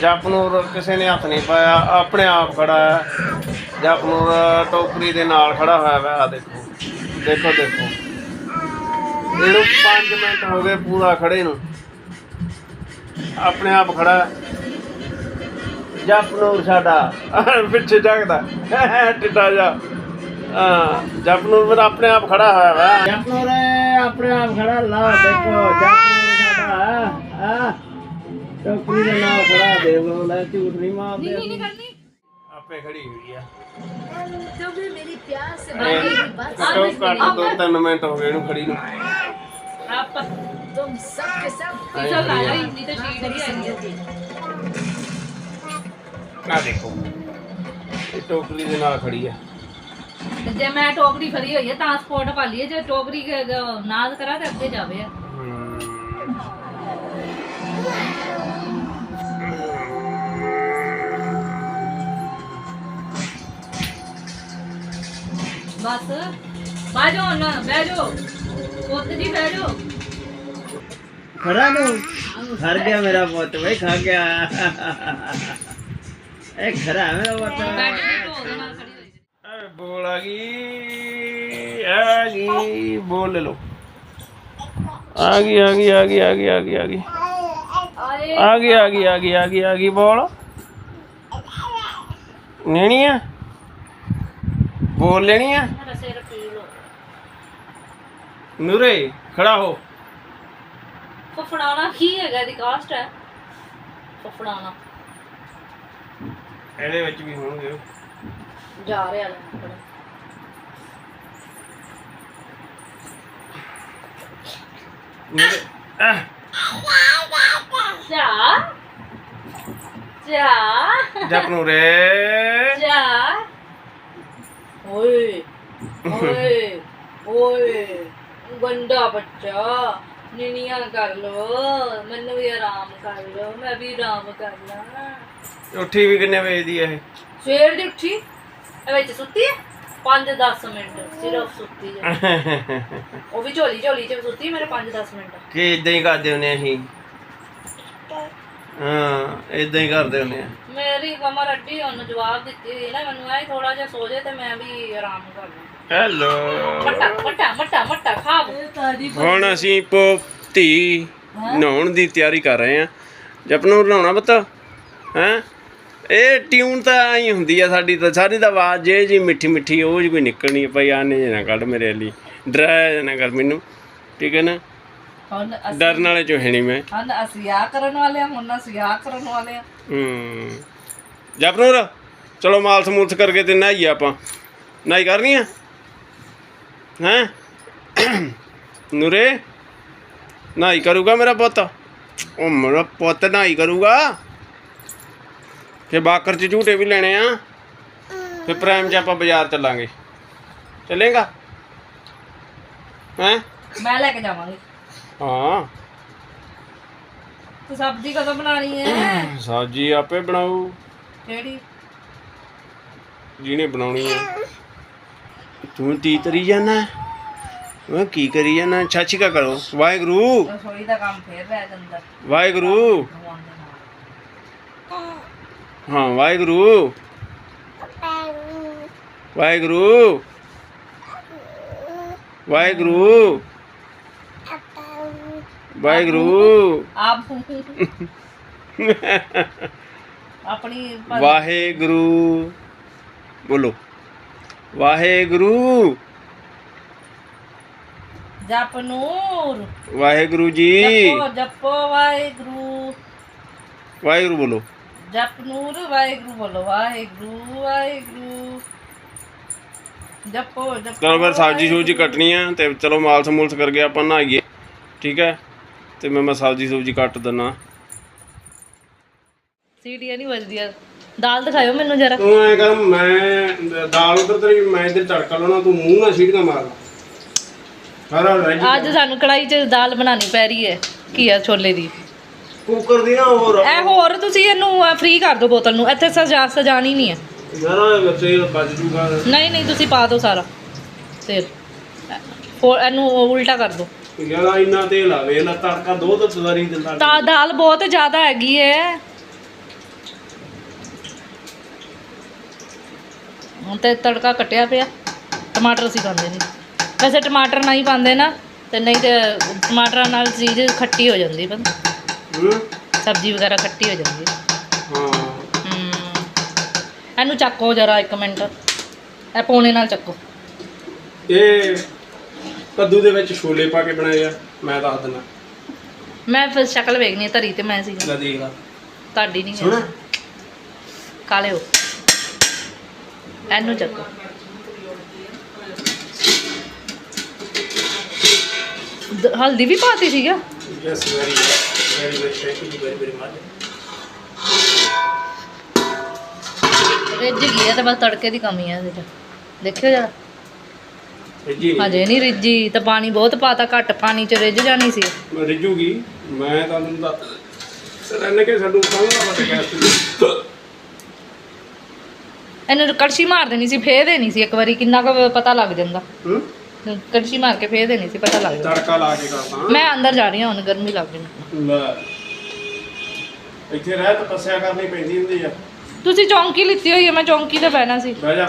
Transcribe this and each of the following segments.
ਜਪਨੂਰ ਕਿਸੇ ਨੇ ਹੱਥ ਨਹੀਂ ਪਾਇਆ, ਆਪਣੇ ਆਪ ਖੜਾ ਹੈ। ਜਪਨੂਰ ਟੋਕਰੀ ਦੇ ਨਾਲ ਖੜਾ ਹੋਇਆ ਹੈ ਆ ਦੇਖੋ। ਦੇਖੋ ਦੇਖੋ। ਇਹਨੂੰ 5 ਮਿੰਟ ਹੋ ਗਏ ਪੂਰਾ ਖੜੇ ਨੂੰ। ਆਪਣੇ ਆਪ ਖੜਾ ਹੈ। ਜਪਨੂਰ ਸਾਡਾ, ਪਿੱਛੇ ਜਗਦਾ ਟਿੱਟਾ ਜਾ। ਹਾਂ ਜਪਨੂਰ ਫਿਰ ਆਪਣੇ ਆਪ ਖੜਾ ਹੋਇਆ ਵਾ। ਜਪਨੂਰ ਆਪਣੇ ਆਪ ਖੜਾ ਲਾ ਦੇਖੋ ਜਪਨੂਰ ਸਾਡਾ ਆ ਕੰਪਨੀ ਦਾ ਨਾਮ ਖੜਾ ਦੇ ਲੋ ਲੈ ਝੂਠ ਨਹੀਂ ਮਾਰਦੇ ਨਹੀਂ ਨਹੀਂ ਕਰਨੀ। ਆਪੇ ਖੜੀ ਹੋਈ ਆ। ਤਬ ਵੀ ਮੇਰੀ ਪਿਆਸ ਬਾਕੀ ਬਸ। ਘੱਟੋ ਘੱਟ ਦੋ ਤਿੰਨ ਮਿੰਟ ਹੋ ਗਏ ਇਹਨੂੰ ਖੜੀ ਨੂੰ। ਆਪ ਤੁਮ ਸਭ ਕੇ ਸਭ ਪਿੱਛੇ ਲਾ ਲਈ ਨਹੀਂ ਤਾਂ ਸ਼ੀਟ ਹੀ ਆਈ ਜਾਂਦੀ ਆ ਦੇਖੋ ਇਹ ਟੋਕਰੀ ਦੇ ਨਾਲ ਖੜੀ ਆ। ਜੇ ਮੈਂ ਟੋਕਰੀ ਫੜੀ ਹੋਈ ਹੈ ਤਾਂ ਸਪੋਰਟ ਪਾ ਲਈਏ ਜੇ ਟੋਕਰੀ ਨਾਜ਼ ਕਰਾ ਤੇ ਅੱਗੇ ਜਾਵੇ ਆ। ਬਸ ਬਾਜੋ ਨਾ ਬਹਿਜੋ ਪੁੱਤ ਜੀ ਬਹਿਜੋ ਖੜਾ ਨੂੰ ਖੜ ਗਿਆ ਮੇਰਾ ਪੁੱਤ ਵੇ ਖਾ ਗਿਆ ਇਹ ਖੜਾ ਮੇਰਾ ਪੁੱਤ ਐ ਬੋਲ ਆ ਗਈ ਆ ਗਈ ਬੋਲ ਲੋ ਆ ਗਈ ਆ ਗਈ ਆ ਗਈ ਆ ਗਈ ਆ ਗਈ ਆ ਗਈ ਆ ਗਈ ਆ ਗਈ ਆ ਗਈ ਆ ਗਈ ਆ ਗਈ ਬੋਲ ਨੇਣੀ ਆ ਬੋਲ ਲੈਣੀ ਆ ਨੂਰੇ ਖੜਾ ਹੋ। ਫਫੜਾਣਾ ਕੀ ਹੈਗਾ ਦੀ ਕਾਸਟ ਹੈ? ਫਫੜਾਣਾ। ਇਹਦੇ ਵਿੱਚ ਵੀ ਹੋਣਗੇ ਜਾ ਰਿਹਾ ਲੈ ਆਪਣੇ। ਨੂਰੇ ਆਹ, ਜਾ। ਜਾ। ਜਪ ਨੂਰੇ। ਜਾ। ਓਏ ਓਏ ਓਏ। ਗੰਦਾ ਬੱਚਾ ਨਿਨੀਆਂ ਕਰ ਲੋ ਮੈਨੂੰ ਵੀ ਆਰਾਮ ਕਰ ਲੋ ਮੈਂ ਵੀ ਆਰਾਮ ਕਰ ਲਾਂ। ਉੱਠੀ ਵੀ ਕਿੰਨੇ ਵਜੇ ਦੀ ਇਹ? ਸਵੇਰ ਦੀ ਉੱਠੀ? ਇਹ ਵਿੱਚ ਸੁੱਤੀ ਹੈ? 5-10 ਮਿੰਟ ਸਿਰਫ ਸੁੱਤੀ ਹੈ। ਉਹ ਵੀ ਝੋਲੀ ਝੋਲੀ ਚ ਸੁੱਤੀ ਮੇਰੇ 5-10 ਮਿੰਟ। ਕਿ ਇਦਾਂ ਹੀ ਕਰਦੇ ਹੁੰਦੇ ਅਸੀਂ? ਹਾਂ ਇਦਾਂ ਹੀ ਕਰਦੇ ਹੁੰਦੇ ਆ। ਮੇਰੀ ਕਮਰ ਅੱਡੀ ਉਹਨੂੰ ਜਵਾਬ ਦਿੱਤੀ ਹੋਈ ਨਾ ਮੈਨੂੰ ਐ ਥੋੜਾ ਜਿਹਾ ਸੋ ਜੇ ਤੇ ਮੈਂ ਵੀ ਆਰਾਮ ਕਰ ਲਾਂ ਹੈਲੋ ਮੱਟਾ ਮੱਟਾ ਮੱਟਾ ਮੱਟਾ ਹੁਣ ਅਸੀਂ ਪੋਤੀ ਨਹਾਉਣ ਦੀ ਤਿਆਰੀ ਕਰ ਰਹੇ ਆ ਜਪ ਨੂੰ ਨਹਾਉਣਾ ਪੁੱਤ ਹੈ? ਇਹ ਟਿਊਨ ਤਾਂ ਆਈ ਹੁੰਦੀ ਆ ਸਾਡੀ ਤਾਂ ਸਾਡੀ ਤਾਂ ਆਵਾਜ਼ ਜੇ ਜੀ ਮਿੱਠੀ ਮਿੱਠੀ ਉਹ ਜੀ ਕੋਈ ਨਿਕਲਣੀ ਆ ਭਾਈ ਆਨੇ ਨਾ ਕੱਢ ਮੇਰੇ ਲਈ ਡਰਾਇਆ ਨਾ ਕਰ ਮੈਨੂੰ ਠੀਕ ਹੈ ਨਾ? ਹੁਣ ਅਸੀਂ ਡਰਨ ਵਾਲੇ ਚੋਂ ਹੈ ਨਹੀਂ ਮੈਂ। ਹੁਣ ਅਸੀਂ ਆ ਕਰਨ ਵਾਲੇ ਹਾਂ ਹੁਣ ਅਸੀਂ ਆ ਕਰਨ ਵਾਲੇ ਹਾਂ। ਹੂੰ। ਜਪਨੂਰ ਚਲੋ ਮਾਲਸ ਮੂਲਸ ਕਰਕੇ ਤੇ ਨਹਾਈਏ ਆਪਾਂ। ਨਹਾਈ ਕਰਨੀ ਆ? ਹੈ? ਨੂਰੇ ਨਹਾਈ ਕਰੂਗਾ ਮੇਰਾ ਪੁੱਤ? ਉਹ ਮੇਰਾ ਪੁੱਤ ਨਹਾਈ ਕਰੂਗਾ? ਫੇ ਬਾਕਰ ਚ ਝੂਟੇ ਵੀ ਲੈਣੇ ਆ। ਫੇ ਪ੍ਰਾਈਮ ਚ ਆਪਾਂ ਬਾਜ਼ਾਰ ਚੱਲਾਂਗੇ। ਚੱਲੇਗਾ? ਹੈ? ਮੈਂ ਲੈ ਕੇ ਜਾਵਾਂਗੀ। ਹਾਂ। ਤੂੰ ਸਬਜ਼ੀ ਕਦੋਂ ਬਣਾਣੀ ਹੈ? ਸਬਜ਼ੀ ਆਪੇ ਬਣਾਊ। ਕਿਹੜੀ? ਜਿਹਨੇ ਬਣਾਉਣੀ ਆ ਤੂੰ ਤੀ ਤਰੀ ਜਾਣਾ ਮੈਂ ਕੀ ਕਰੀ ਜਾਣਾ ਛਾਛੀ ਕਾ ਕਰੋ। ਵਾਹਿਗੁਰੂ। ਰਸੋਈ ਦਾ ਕੰਮ ਫੇਰ ਰਹਿ ਜਾਂਦਾ। ਵਾਹਿਗੁਰੂ। ਹਾਂ ਵਾਹਿਗੁਰੂ। ਵਾਹਿਗੁਰੂ। ਵਾਹਿਗੁਰੂ। ਵਾਹਿਗੁਰੂ। ਆਪ ਆਪਣੀ ਵਾਹਿਗੁਰੂ। ਬੋਲੋ। ਵਾਹਿਗੁਰੂ। ਜਪ ਨੂਰ। ਵਾਹਿਗੁਰੂ ਜੀ। ਜਪੋ ਜਪੋ ਵਾਹਿਗੁਰੂ। ਵਾਹਿਗੁਰੂ ਬੋਲੋ। ਜਪ ਨੂਰ ਵਾਹਿਗੁਰੂ ਬੋਲੋ। ਵਾਹਿਗੁਰੂ ਵਾਹਿਗੁਰੂ। ਜਪੋ ਜਪੋ ਚਲੋ ਫਿਰ ਸਬਜ਼ੀ ਸੂਜੀ ਕੱਟਣੀ ਆ ਤੇ ਚਲੋ ਮਾਲਸ ਮੂਲਸ ਕਰਕੇ ਆਪਾਂ ਨਹਾਈਏ। ਠੀਕ ਹੈ? ਤੇ ਮੈਂ ਮੈਂ ਸਬਜ਼ੀ ਕੱਟ ਦਿੰਨਾ। ਸੀਟੀਆਂ ਨਹੀਂ ਵੱਜਦੀਆਂ। ਦਾਲ ਦਿਖਾਇਓ ਮੈਨੂੰ ਜਰਾ। ਤੂੰ ਐ ਕਰ ਮੈਂ ਦਾਲ ਉਧਰ ਤੇਰੀ ਮੈਂ ਇੱਧਰ ਤੜਕਾ ਲਾਉਣਾ ਤੂੰ ਮੂੰਹ ਨਾਲ ਸੀਟੀਆਂ ਮਾਰ। ਸਾਰਾ ਰਹਿ ਅੱਜ ਸਾਨੂੰ ਕੜਾਈ 'ਚ ਦਾਲ ਬਣਾਉਣੀ ਪੈ ਰਹੀ ਹੈ। ਘੀਆ ਛੋਲੇ ਦੀ? ਕੁੱਕਰ ਦੀ ਨਾ ਹੋਰ। ਇਹ ਹੋਰ ਤੁਸੀਂ ਇਹਨੂੰ ਫ੍ਰੀ ਕਰ ਦਿਓ ਬੋਤਲ ਨੂੰ। ਇੱਥੇ ਸਜਾ ਸਜਾਣੀ ਨਹੀਂ ਹੈ। ਯਾਰ ਬਚ ਜੂਗਾ। ਨਹੀਂ ਨਹੀਂ ਤੁਸੀਂ ਪਾ ਦਿਓ ਸਾਰਾ। ਤੇਲ। ਹੋਰ ਇਹਨੂੰ ਉਲਟਾ ਕਰ ਦਿਓ ਜਿਹੜਾ ਇੰਨਾ ਤੇਲ ਆ ਵੇਖ ਲਾ ਤੜਕਾ ਦੋ ਤੋਂ ਸਵਾਰੀ ਦਿੰਦਾ ਤਾਂ ਦਾਲ ਬਹੁਤ ਜ਼ਿਆਦਾ ਹੈਗੀ ਹੈ ਹੁਣ ਤੇ ਤੜਕਾ ਕਟਿਆ ਪਿਆ। ਟਮਾਟਰ ਅਸੀਂ ਪਾਉਂਦੇ ਨਹੀਂ। ਵੈਸੇ ਟਮਾਟਰ ਨਹੀਂ ਪਾਉਂਦੇ ਨਾ ਤੇ ਨਹੀਂ ਤੇ ਟਮਾਟਰਾਂ ਨਾਲ ਚੀਜ਼ ਖੱਟੀ ਹੋ ਜਾਂਦੀ ਪਰ ਸਬਜ਼ੀ ਵਗੈਰਾ ਖੱਟੀ ਹੋ ਜਾਂਦੀ। ਹਾਂ। ਇਹਨੂੰ ਚੱਕੋ ਜਰਾ 1 ਮਿੰਟ। ਇਹ ਪੋਣੇ ਨਾਲ ਚੱਕੋ। ਇਹ ਕੱਦੂ ਦੇ ਵਿੱਚ ਛੋਲੇ ਪਾ ਕੇ ਬਣਾਏ ਆ ਮੈਂ ਦੱਸ ਦਿੰਦਾ। ਮੈਂ ਫਿਰ ਸ਼ਕਲ ਵੇਖਣੀ ਹੈ, ਧਰੀ ਤੇ ਮੈਂ ਸੀ ਲੈ ਦੇਖ ਲਾ। ਤੁਹਾਡੀ ਨਹੀਂ ਸੁਣ। ਹੈ ਕਾਲੇ ਹੋ ਇਹਨੂੰ ਚੱਕੋ। ਦ- ਹਲਦੀ ਵੀ ਪਾਤੀ ਸੀਗਾ? Yes very very very thank you very very much ਰਿੱਝ ਗਈ ਹੈ ਤੇ ਬਸ ਤੜਕੇ ਦੀ ਕਮੀ ਹੈ ਇਹਦੇ ਚ। ਦੇਖਿਓ ਜਰਾ। ਜੀ ਹਜੇ ਨਹੀਂ ਰਿੱਝੀ ਤਾਂ ਪਾਣੀ ਬਹੁਤ ਪਾਤਾ ਘੱਟ ਪਾਣੀ ਚ ਰਿੱਝ ਜਾਣੀ ਸੀ। ਰਿਜੂਗੀ ਮੈਂ ਤੁਹਾਨੂੰ ਦੱਸ ਸਰਨ ਕੇ ਸਾਨੂੰ ਕਹਿੰਦਾ ਪਤਾ ਗਿਆ ਇਹਨੂੰ ਕੜਛੀ ਮਾਰ ਦੇਣੀ ਸੀ ਫੇਰ ਦੇਣੀ ਸੀ ਇੱਕ ਵਾਰੀ ਕਿੰਨਾ ਕੁ ਪਤਾ ਲੱਗ ਜਾਂਦਾ। ਹੂੰ? ਕੜਛੀ ਮਾਰ ਕੇ ਫੇਰ ਦੇਣੀ ਸੀ ਪਤਾ ਲੱਗ ਜਾਂਦਾ। ਤੜਕਾ ਲਾ ਕੇ ਕਰਦਾ ਮੈਂ ਅੰਦਰ ਜਾ ਰਹੀ ਹਾਂ ਹੁਣ ਗਰਮੀ ਲੱਗ ਰਹੀ ਲੈ ਇੱਥੇ ਰਹਿ ਤਪੱਸਿਆ ਕਰਨੀ ਪੈਂਦੀ ਹੁੰਦੀ ਆ। ਤੁਸੀਂ ਚੌਂਕੀ ਲਿੱਤੀ ਹੋਈ ਹੈ ਮੈਂ ਚੌਂਕੀ ਤੇ ਬਹਿਣਾ ਸੀ। ਬਹਿ ਜਾ।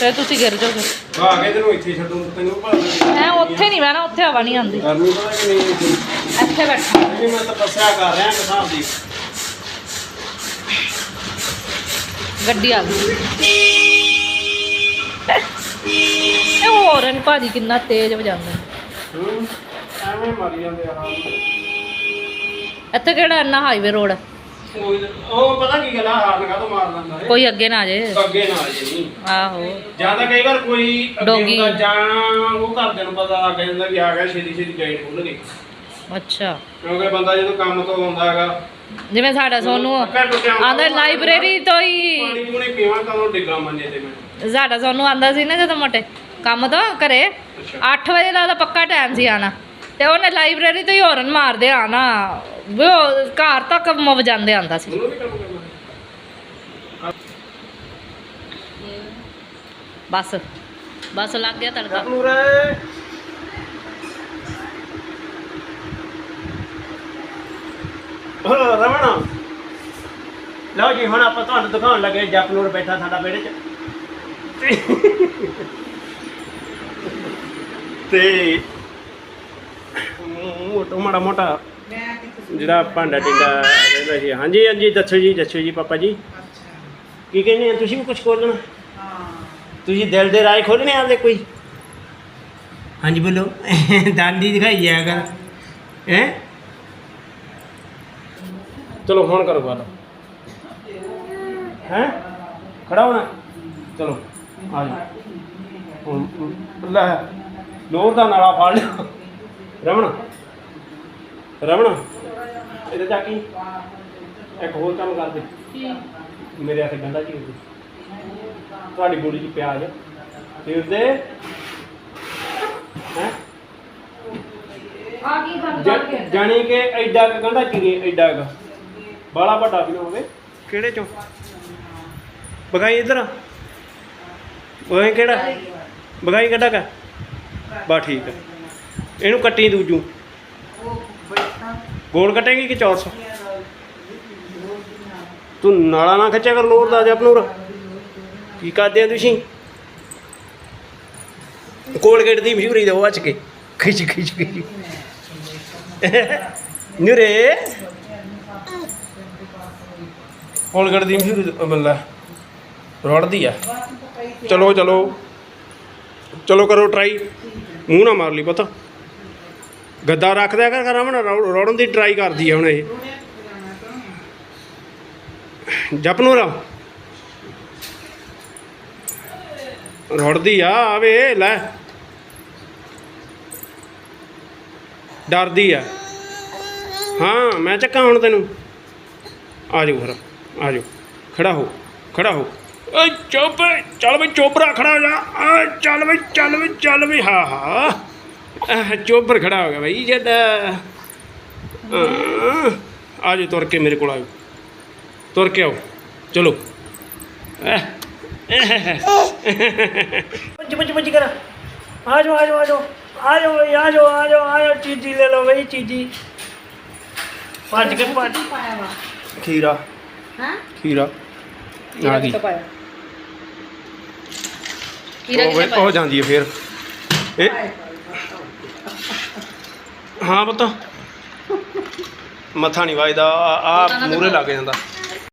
ਫਿਰ ਤੁਸੀਂ ਗਿਰ ਜਾਓਗੇ ਆ ਕੇ ਤੈਨੂੰ ਇੱਥੇ ਛੱਡੂ ਤੈਨੂੰ ਭਾਵੇਂ ਮੈਂ ਉੱਥੇ ਨਹੀਂ ਬਹਿਣਾ ਉੱਥੇ ਹਵਾ ਨਹੀਂ ਆਉਂਦੀ। ਗਰਮੀ ਪਤਾ ਕਿ ਨਹੀਂ ਇੱਥੇ? ਇੱਥੇ ਬੈਠਾ। ਮੈਂ ਤਪੱਸਿਆ ਕਰ ਰਿਹਾ ਕਿਸਾਨ ਦੀ। ਗੱਡੀ ਆ ਗਈ। ਇਹ ਹੋਰਨ ਭਾਜੀ ਕਿੰਨਾ ਤੇਜ਼ ਵਜਾਉਂਦੇ। ਹੂੰ ਐਵੇਂ ਮਾਰੀ ਜਾਂਦੇ ਆ ਹਾਂ ਇੱਥੇ ਕਿਹੜਾ ਇੰਨਾ ਹਾਈਵੇ ਰੋਡ ਉਹ ਪਤਾ ਕੀ ਗੱਲ ਆ ਹਾਰਨ ਕਾ ਤੋਂ ਮਾਰ ਲੈਂਦਾ ਏ ਕੋਈ ਅੱਗੇ ਨਾ ਆ ਜੇ। ਅੱਗੇ ਨਾ ਆ ਜੇ ਨਹੀਂ। ਆਹੋ। ਜਾਂ ਤਾਂ ਕਈ ਵਾਰ ਕੋਈ ਅੱਗੇ। ਹੁੰਦਾ ਜਾਂ ਉਹ ਘਰਦਿਆਂ ਨੂੰ ਪਤਾ ਲੱਗ ਜਾਂਦਾ ਵੀ ਆ ਗਿਆ ਛੇਤੀ ਛੇਤੀ ਗਾਈਡ ਖੁੱਲ ਗਈ ਅੱਛਾ। ਕਿਉਂਕਿ ਬੰਦਾ ਜਦੋਂ ਕੰਮ ਤੋਂ ਆਉਂਦਾ ਹੈਗਾ ਜਿਵੇਂ ਸਾਡਾ ਸੋਨੂੰ ਆਂਦਾ ਲਾਇਬ੍ਰੇਰੀ ਤੋਂ ਹੀ ਪਾਣੀ ਪੂਣੀ ਪੀਵਾਂ ਕਦੋਂ ਡਿੱਗਾ ਮੰਨੇ ਤੇ ਮੈਂ। ਸਾਡਾ ਸੋਨੂੰ ਆਂਦਾ ਸੀ ਨਾ ਜਦੋਂ ਮੋਟੇ ਕੰਮ ਤੋਂ ਘਰੇ ਅੱਛਾ। 8 ਵਜੇ ਦਾ ਉਹਦਾ ਪੱਕਾ ਟਾਈਮ ਸੀ ਆਣਾ। ਤੇ ਉਹਨੇ ਲਾਇਬ੍ਰੇਰੀ ਤੋਂ ਹੀ ਹੋਰਨ ਮਾਰਦੇ ਆਣਾ ਵੀ ਉਹ ਘਰ ਤੱਕ ਮ ਵਜਾਉਂਦੇ ਆਂਦਾ ਸੀ। ਬਸ ਬਸ ਲੱਗ ਗਿਆ ਤੜਕਾ। ਰਮਣ ਲਓ ਜੀ ਹੁਣ ਆਪਾਂ ਤੁਹਾਨੂੰ ਦਿਖਾਉਣ ਲੱਗੇ ਜਪਨੂਰ ਬੈਠਾ ਸਾਡਾ ਵਿਹੜੇ 'ਚ। ਤੇ ਮੋਟਾ ਮਾੜਾ ਮੋਟਾ ਜਿਹੜਾ ਭਾਂਡਾ ਟਿੰਡਾ ਰਹਿੰਦਾ ਸੀ। ਹਾਂਜੀ ਹਾਂਜੀ ਦੱਸੋ ਜੀ ਦੱਸੋ ਜੀ ਪਾਪਾ ਜੀ। ਕੀ ਕਹਿੰਦੇ ਆ? ਤੁਸੀਂ ਵੀ ਕੁਝ ਖੋਲਣਾ? ਤੁਸੀਂ ਦਿਲ ਦੇ ਰਾਜ ਖੋਲਣੇ ਆਦੇ ਕੋਈ? ਹਾਂਜੀ ਬੋਲੋ। ਦਾੰਦੀ ਦਿਖਾਈ ਜਾਇਆ ਕਰ ਹੈ? ਚਲੋ ਹੁਣ ਕਰੋ ਗੱਲ। ਹੈ? ਖੜਾ ਹੋਣਾ। ਚਲੋ ਆ ਜਾ ਲੈ ਲੋਰ ਦਾ ਨਾਲਾ ਫੜ ਲਿਆ ਰਮਣ ਰਮਣ ਇਹਦੇ ਜਾ ਕੀ। ਇੱਕ ਹੋਰ ਕੰਮ ਕਰ ਦੇ। ਮੇਰੇ ਹੱਥ ਗੰਡਾ ਜੀ ਤੁਹਾਡੀ ਗੋਲੀ 'ਚ ਪਿਆਜ਼। ਤੇ ਉਸਦੇ ਹੈ? ਆ ਕੀ ਜਾਣੀ ਕਿ ਐਡਾ ਕੁ ਗੰਢਾ ਚੀਰੇ ਐਡਾ ਕੁ। ਬਾਲਾ ਵੱਡਾ ਵੀ ਨਾ ਹੋਵੇ। ਕਿਹੜੇ ਚੋਂ? ਬਗਾਈ ਇਧਰ ਉਹ ਕਿਹੜਾ? ਬਗਾਈ ਕਿਹੜਾ ਕਾ। ਬਾ ਠੀਕ ਹੈ ਇਹਨੂੰ ਕੱਟੀ ਦੂਜੂ। ਗੋਲ ਕੱਟੇਗੀ ਕਿ ਚੌਰਸ? ਤੂੰ ਨਾਲਾ ਨਾ ਖਿੱਚਿਆ ਕਰ ਲੋਰ ਦਾ ਜਪਨੂਰ ਕੀ ਕਰਦੇ ਆ ਤੁਸੀਂ? ਕੋਲਗੇਟ ਦੀ ਮਸ਼ਹੂਰੀ ਦੋ ਅੱਜ ਕੇ। ਖਿੱਚ ਖਿੱਚ ਖਿੱਚ। ਨਿਰੇ। ਕੋਲਗੇਟ ਦੀ ਮਸ਼ਹੂਰੀ ਮੱਲਾ ਰੋੜਦੀ ਆ। ਚਲੋ ਚਲੋ। ਚਲੋ ਕਰੋ ਟਰਾਈ ਮੂੰਹ ਨਾ ਮਾਰ ਲਈ ਪਤਾ। ਗੱਦਾ ਰੱਖਦਾ ਦਿਆ ਕਰ ਰਮਣ ਰੋੜਨ ਦੀ ਟਰਾਈ ਕਰਦੀ ਆ ਹੁਣ ਇਹ। ਜਪਨੂਰਾ ਰੋੜਦੀ ਆ ਆਵੇ ਲੈ। ਡਰਦੀ ਆ। ਹਾਂ, ਮੈਂ ਚੱਕਾਂ ਹੁਣ ਤੈਨੂੰ। ਆ ਜਾਓ ਫਿਰ ਆ ਜਾਓ ਖੜਾ ਹੋ ਖੜਾ ਹੋ। ਓਏ ਚੁੱਪ, ਚੱਲ ਬਈ ਚੋਬਰਾ ਖੜਾ ਹੋ ਜਾ। ਆ ਚੱਲ ਬਈ ਚੱਲ ਬਈ ਚੱਲ ਬਈ। ਹਾਂ ਹਾਂ। ਚੋਬਰ ਖੜਾ ਹੋ ਗਿਆ ਬਈ ਜਦ। ਆ ਜਾਓ ਤੁਰ ਕੇ ਮੇਰੇ ਕੋਲ ਆਓ ਤੁਰ ਕੇ ਆਓ ਚਲੋ। ਪੁੱਜ ਪੁੱਜ ਪੁੱਜ ਕਰ। ਆ ਜਾਓ ਆ ਜਾਓ ਆ ਜਾਓ ਆ ਜਾਓ ਬਈ, ਆ ਜਾਓ ਆ ਜਾਓ ਆ ਜਾਓ ਚੀਜ਼ੀ ਲੈ ਲਓ ਬਈ ਚੀਜ਼ੀ। ਭੱਜ ਕੇ ਭੱਜ। ਖੀਰਾ। ਹਾਂ? ਖੀਰਾ। ਆ ਗਈ। ਪਾਇਆ? ਉਹ ਉਹ ਜਾਂਦੀ ਹੈ ਫੇਰ। ਇਹ ਹਾਂ ਪੁੱਤ। ਮੱਥਾ ਨਹੀਂ ਵੱਜਦਾ ਆ ਮੂਰੇ ਲੱਗ ਜਾਂਦਾ।